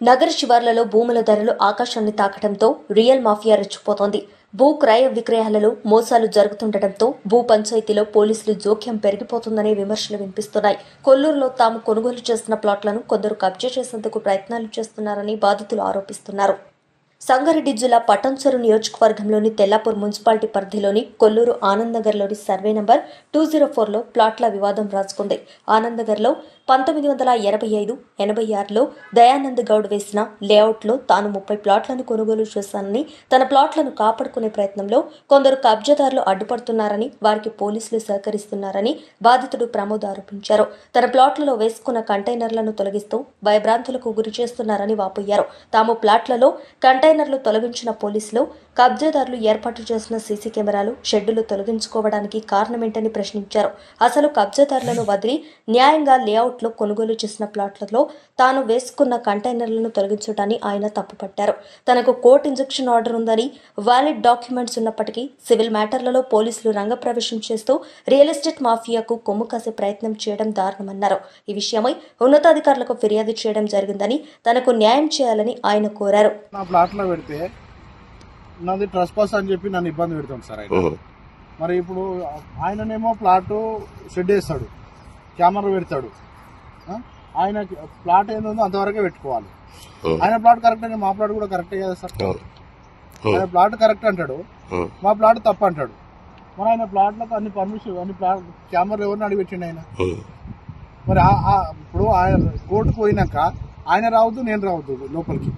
నగర శివార్లలో భూముల ధరలు ఆకాశాన్ని తాకడంతో రియల్ మాఫియా రెచ్చిపోతోంది. భూ క్రయ విక్రయాలలో మోసాలు జరుగుతుండటంతో భూ పంచాయతీలో పోలీసులు జోక్యం పెరిగిపోతుందనే విమర్శలు వినిపిస్తున్నాయి. కొల్లూరులో తాము కొనుగోలు చేసిన ప్లాట్లను కొందరు కబ్జా చేసేందుకు ప్రయత్నాలు చేస్తున్నారని బాధితులు ఆరోపిస్తున్నారు. సంగారెడ్డి జిల్లా పట్టంచెరు నియోజకవర్గంలోని తెల్లాపూర్ మున్సిపాలిటీ పరిధిలోని కొల్లూరు ఆనందనగర్లోని సర్వే నంబర్ టూ జీరో ఫోర్లో ప్లాట్ల వివాదం రాసుకుంది. ఆనందనగర్లో పంతొమ్మిది వందల ఎనభై ఐదు ఎనభై ఆరులో దయానంద్ గౌడ్ వేసిన లేఅవుట్లో తాను ముప్పై ప్లాట్లను కొనుగోలు చేశానని తన ప్లాట్లను కాపాడుకునే ప్రయత్నంలో కొందరు కబ్జాదారులు అడ్డుపడుతున్నారని వారికి పోలీసులు సహకరిస్తున్నారని బాధితుడు ప్రమోద్ ఆరోపించారు. తన ప్లాట్లలో వేసుకున్న కంటైనర్లను తొలగిస్తూ భయభ్రాంతులకు గురి చేస్తున్నారని వాపోయారు. తాము ప్లాట్లలో కంటైనర్లు తొలగించిన పోలీసులు కబ్జాదారులు ఏర్పాటు చేసిన సీసీ కెమెరాలు షెడ్డులు తొలగించుకోవడానికి కారణమేంటని ప్రశ్నించారు. అసలు కబ్జాదారులను వదిలి న్యాయంగా లేఅవుట్లో కొనుగోలు చేసిన ప్లాట్లలో తాను వేసుకున్న కంటైనర్లను తొలగించడాన్ని ఆయన తప్పుపట్టారు. తనకు కోర్టు ఇంజెక్షన్ ఆర్డర్ ఉందని వ్యాలిడ్ డాక్యుమెంట్స్ ఉన్నప్పటికీ సివిల్ మ్యాటర్లలో పోలీసులు రంగప్రవేశం చేస్తూ రియల్ ఎస్టేట్ మాఫియాకు కొమ్ము కాసే ప్రయత్నం చేయడం దారుణమన్నారు. ఈ విషయమై ఉన్నతాధికారులకు ఫిర్యాదు చేయడం జరిగిందని తనకు న్యాయం చేయాలని ఆయన కోరారు. ప్లాట్లో పెడితే నాది ట్రస్ పాస్ అని చెప్పి నన్ను ఇబ్బంది పెడుతుంది సార్ ఆయన. మరి ఇప్పుడు ఆయననేమో ప్లాట్ షెడ్ వేస్తాడు కెమెరా పెడతాడు? ఆయన ప్లాట్ ఏందో అంతవరకే పెట్టుకోవాలి. ఆయన ప్లాట్ కరెక్ట్ అని మా ప్లాట్ కూడా కరెక్టే కదా సార్? ఆయన ప్లాట్ కరెక్ట్ అంటాడు మా ప్లాట్ తప్పు అంటాడు. మరి ఆయన ప్లాట్లకు అన్ని పర్మిషన్ అన్ని ప్లాట్ కెమెరా ఎవరిని అడిగిపెట్టిండు ఆయన? మరి ఇప్పుడు ఆయన కోర్టుకు పోయినాక ఆయన రావద్దు నేను రావద్దు లోపలికి.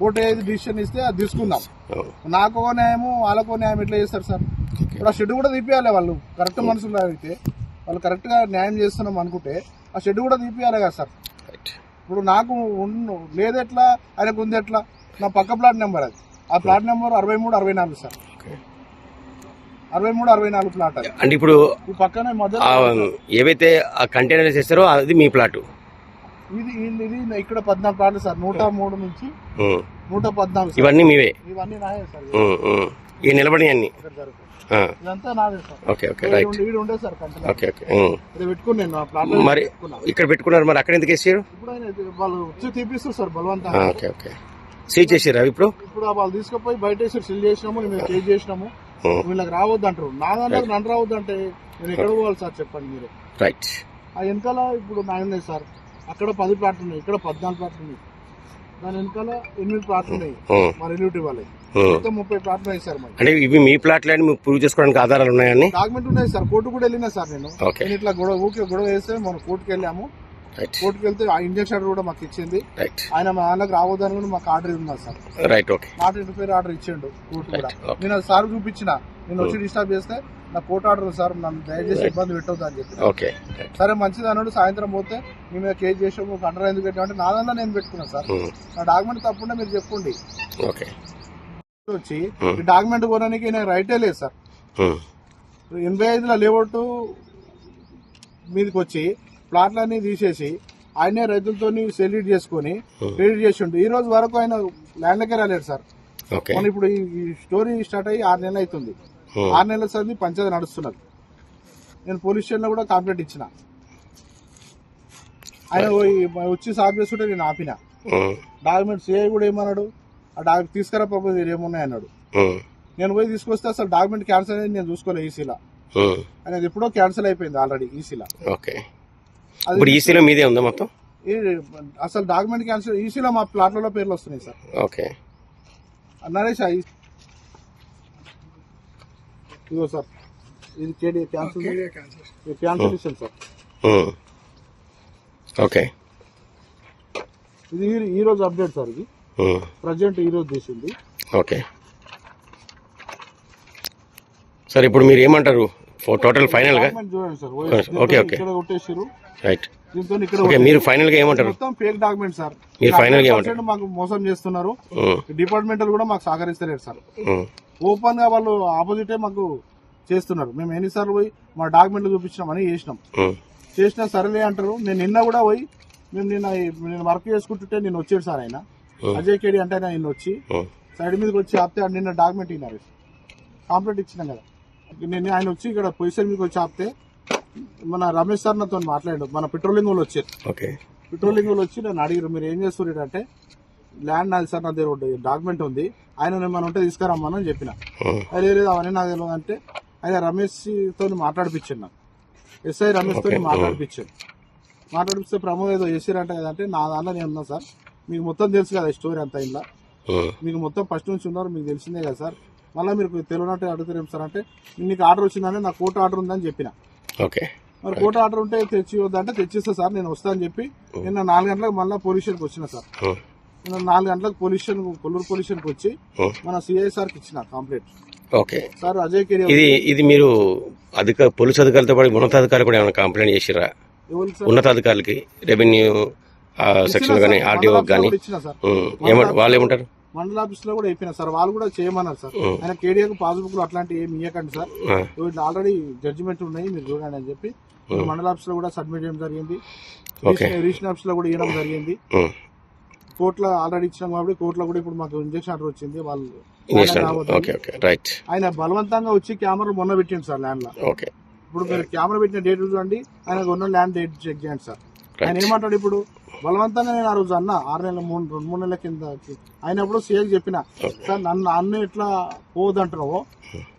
కోర్టు ఏది డిసిషన్ ఇస్తే అది తీసుకుందాం. నాకు న్యాయము వాళ్ళకో న్యాయం ఎట్లా చేస్తారు సార్? ఇప్పుడు ఆ షెడ్ కూడా తీపియాలి వాళ్ళు. కరెక్ట్ మనుషులు అయితే వాళ్ళు కరెక్ట్గా న్యాయం చేస్తున్నాం అనుకుంటే ఆ షెడ్ కూడా తీపియాలి కదా సార్. ఇప్పుడు నాకు ఉన్న- లేదు ఎట్లా ఆయనకు ఉంది ఎట్లా? నా పక్క ప్లాట్ నెంబర్ అది. ఆ ప్లాట్ నెంబర్ అరవై మూడు అరవై నాలుగు సార్. అరవై మూడు అరవై నాలుగు ప్లాట్ అది. అంటే ఇప్పుడు పక్కనే ఏవైతే ఆ కంటైనర్స్ వేస్తారో అది మీ ప్లాట్. ఇది ఇది ఇక్కడ పద్నాలుగు ప్లాట్లు సార్. నూట మూడు నుంచి నూట పద్నాలుగు. ఇవన్నీ మీవే? ఇవన్నీ నాయే సార్. ఇవి నిలబడి అన్ని? ఇదంతా నాదే సార్. Okay okay right. వీడు- ఉండే సార్ ఓకే ఓకే. ఇది పెట్టుకుని నేను మరి ఇక్కడ పెట్టుకున్నారు మరి అక్కడ ఎందుకు వేసారు? ఇప్పుడు ఆయన ఇది వాళ్ళు వచ్చి తీపిస్తారు సార్ బలవంతంగా. Okay okay. సీజ్ చేసారు అవి ఇప్పుడు వాళ్ళు తీసుకుపోయి బయట వేసి సిల్ చేసినాము మేము కేజ్ చేసినాము. వీళ్ళకి రావద్దు అంటారు నా దాంట్లో నన్ను రావద్దు అంటే నేను ఎక్కడ పోవాలి సార్ చెప్పండి మీరు? రైట్. ఆ వెనకాల ఇప్పుడు నా ఉన్నాయి సార్. అక్కడ పది ప్లాట్లు ఉన్నాయి ఇక్కడ పద్నాలుగు ప్లాట్లు ఉన్నాయి. దాని వెనకాల ఎనిమిది ప్లాట్లు ఉన్నాయి. మా రిలేటివ్ వాళ్ళే. మొత్తం ముప్పై ప్లాట్లు ఉన్నాయి సార్ మరి అంటే ఇవి మీ ప్లాట్లే అని మీకు ప్రూవ్ చేసుకోవడానికి ఆధారాలు ఉన్నాయని డాక్యుమెంట్ ఉన్నాయి సార్. కోర్టు కూడా వెళ్ళినా సార్ నేను. ఇట్లా గొడవ ఊకే గొడవ వేస్తే మనం కోర్టుకి వెళ్ళాము. కోర్టుకి వెళ్తే ఆ ఇంజక్షన్ కూడా మాకు ఇచ్చింది. ఆయన మా నాన్నకు రావద్దని కూడా మాకు ఆర్డర్ ఉన్నది sir. Right okay not interfere order ఇచ్చిండు కోర్టు కూడా. నేను సార్ చూపించిన. నేను వచ్చి డిస్టర్బ్ చేస్తే నా కోర్టు ఆర్డర్ ఉంది సార్ నన్ను దయచేసి. ఇబ్బంది పెట్టవద్దు అని చెప్పి. ఓకే సరే మంచిది అన్నాడు. సాయంత్రం పోతే మీ మీద కేసు చేసాము ఒక అండర్ ఎందుకు పెట్టాము అంటే నాదన్నా నేను పెట్టుకున్నాను సార్. ఉమ్, నా డాక్యుమెంట్ తప్పుంటే మీరు చెప్పుకోండి. ఓకే వచ్చి Hmm. ఈ డాక్యుమెంట్ కొనడానికి నాకు రైటే లేదు సార్. ఎనభై ఐదులో లేఅవుట్ మీదకి వచ్చి ప్లాట్లన్నీ తీసేసి ఆయనే రైతులతో సెల్యూట్ చేసుకొని. క్రెడిట్ చేసిండు. ఈ రోజు వరకు ఆయన ల్యాండ్లకే రాలేడు సార్. మన ఇప్పుడు ఈ స్టోరీ స్టార్ట్ అయ్యి ఆరు నెలలు అవుతుంది. ఆరు నెలల సంది పంచాయతీ నడుస్తున్నది. నేను పోలీస్ స్టేషన్లో కూడా కంప్లైంట్ ఇచ్చిన. ఆయన వచ్చి సాఫ్ చేస్తుంటే నేను ఆపిన. ఉమ్, డాక్యుమెంట్ సిఐ కూడా ఏమన్నాడు? ఆ డాక్యుమెంట్ తీసుకురా పాప ఏమున్నాయి అన్నాడు. నేను పోయి తీసుకొస్తే అసలు డాక్యుమెంట్ క్యాన్సిల్ అయ్యింది నేను చూసుకోలేదు ఈసీలా అనేది ఎప్పుడో క్యాన్సిల్ అయిపోయింది ఆల్రెడీ ఈసీలా ఓకే. ఇప్పుడు ఈసీలో మీదే ఉందా మొత్తం? అసలు డాక్యుమెంట్ క్యాన్సిల్ ఈసీలో మా ప్లాట్లలో పేర్లు వస్తున్నాయి సార్. ఓకే. నరేష్ ఇదిగో సార్. ఇది కేడీ క్యాన్సిల్ ఇది క్యాన్సిల్ ఇచ్చాను సార్. ఓకే ఇది ఈ- ఈ రోజు అప్డేట్ సార్ ఇది. ప్రజెంట్ ఈ రోజు తీసింది. ఓకే సార్ ఇప్పుడు మీరు ఏమంటారు? టోటల్ ఫైనల్గా? డాక్యుమెంట్ చూడండి sir okay, okay. Right okay మీరు ఫైనల్గా ఏమంటారు? మొత్తం ఫేక్ డాక్యుమెంట్ సార్. మీరు final గా 100% మాకు మోసం చేస్తున్నారు. డిపార్ట్మెంటల్ కూడా మాకు సహకరిస్తలేరు సార్. ఓపెన్గా వాళ్ళు ఆపోజిటే మాకు చేస్తున్నారు. మేము ఎన్నిసార్లు పోయి మా డాక్యుమెంట్లు చూపించినామని చేసినాం. ఉమ్, చేసినా సరేలే అంటారు. నేను నిన్న కూడా పోయి మేము నిన్న నేను వర్క్ చేసుకుంటుంటే నేను వచ్చాడు సార్ ఆయన. అజయ్ కేడి అంటే ఆయన నిన్న వచ్చి సైడ్ మీదకి వచ్చి ఆపితే నిన్న డాక్యుమెంట్ ఇన్నారు. కాంప్లైంట్ ఇచ్చినాం కదా. నేను ఆయన వచ్చి ఇక్కడ పొజిషన్ మీకు వచ్చి ఆపితే మన రమేష్ సార్ నాతో మాట్లాడాడు. మన పెట్రోలింగ్ వాళ్ళు వచ్చారు పెట్రోలింగ్ వాళ్ళు వచ్చి నన్ను అడిగారు మీరు ఏం చేస్తున్నారు అంటే ల్యాండ్ నాది సార్ నా దగ్గర డాక్యుమెంట్ ఉంది. ఆయన ఏమైనా ఉంటే తీసుకురమ్మని చెప్పిన. అది లేదు అవన్నీ నాకు తెలియదు అంటే ఆయన రమేష్తో మాట్లాడిపించాను నాకు. ఎస్ఐ రమేష్తో Okay. మాట్లాడిపించాను మాట్లాడిపిస్తే ప్రమోద్ ఏదో చేసిరంట కదంటే నా దాంట్లో నేను ఉన్నా సార్. మీకు మొత్తం తెలుసు కదా ఈ స్టోరీ అంతా ఇలా మీకు మొత్తం ఫస్ట్ నుంచి ఉన్నారు మీకు తెలిసిందే కదా సార్. మళ్ళీ మీరు తెలియనట్టు అడుగుతారు ఏం సార్ అంటే నీకు ఆర్డర్ వచ్చిందంటే నాకు కోర్టు ఆర్డర్ ఉందని చెప్పిన. ఓకే. మరి కోర్టు ఆర్డర్ ఉంటే తెచ్చి వద్దంటే తెచ్చిస్తా సార్ నేను వస్తా అని చెప్పి నిన్న నాలుగు గంటలకు మళ్ళీ పోలీస్ స్టేషన్కి వచ్చిన సార్. ఉమ్, నిన్న నాలుగు గంటలకు పోలీస్ స్టేషన్ కొల్లూరు పోలీస్ స్టేషన్కి వచ్చి ఉమ్, మన సిఐ సార్కి ఇచ్చిన complaint okay. Sir Ajay career ఇది ఇది మీరు అధిక పోలీసు అధికారులతో పాటు ఉన్నతాధికారులు కూడా ఏమైనా కంప్లైంట్ చేసిరా ఉన్నతాధికారులకి రెవెన్యూ సెక్షన్ కానీ ఆర్డీఓ కానీ? ఏమంటారు వాళ్ళు ఏమంటారు? మండల ఆఫీస్లో కూడా అయిపోయినా సార్ వాళ్ళు కూడా చేయమన్నారు సార్. ఆయన కేడియాకు పాస్బుక్లో అట్లాంటి ఏమి ఇవ్వకండి సార్ వీటిలో ఆల్రెడీ జడ్జిమెంట్ ఉన్నాయి మీరు చూడండి అని చెప్పి. మండల ఆఫీస్లో కూడా సబ్మిట్ చేయడం జరిగింది. రీజనల్ ఆఫీస్లో కూడా ఇవ్వడం జరిగింది కోర్టులో ఆల్రెడీ ఇచ్చినాం కాబట్టి కోర్టులో కూడా ఇప్పుడు మాకు ఇంజక్షన్ ఆర్డర్ వచ్చింది వాళ్ళు ఆయన బలవంతంగా వచ్చి కెమెరా మొన్న పెట్టిండు సార్ ల్యాండ్లో ఇప్పుడు మీరు కెమెరా పెట్టిన డేట్ చూడండి ఆయన ఉన్న ల్యాండ్ డేట్ చెక్ చేయండి సార్ ఆయన ఏమంటాడు ఇప్పుడు బలవంతంగా నేను ఆ రోజు అన్న ఆరు నెలల మూడు రెండు మూడు నెలల కింద అయినప్పుడు సీఎం చెప్పిన సార్ నన్ను అన్న ఎట్లా పోవద్దంటున్నావో?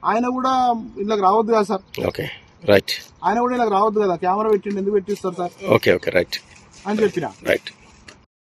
ఆయన కూడా ఇళ్ళకి రావద్దు కదా సార్. Okay right. ఆయన కూడా ఇళ్ళకి రావద్దు కదా కెమెరా పెట్టిండు ఎందుకు పెట్టిస్తారు సార్? Okay okay right. అని చెప్పిన. రైట్.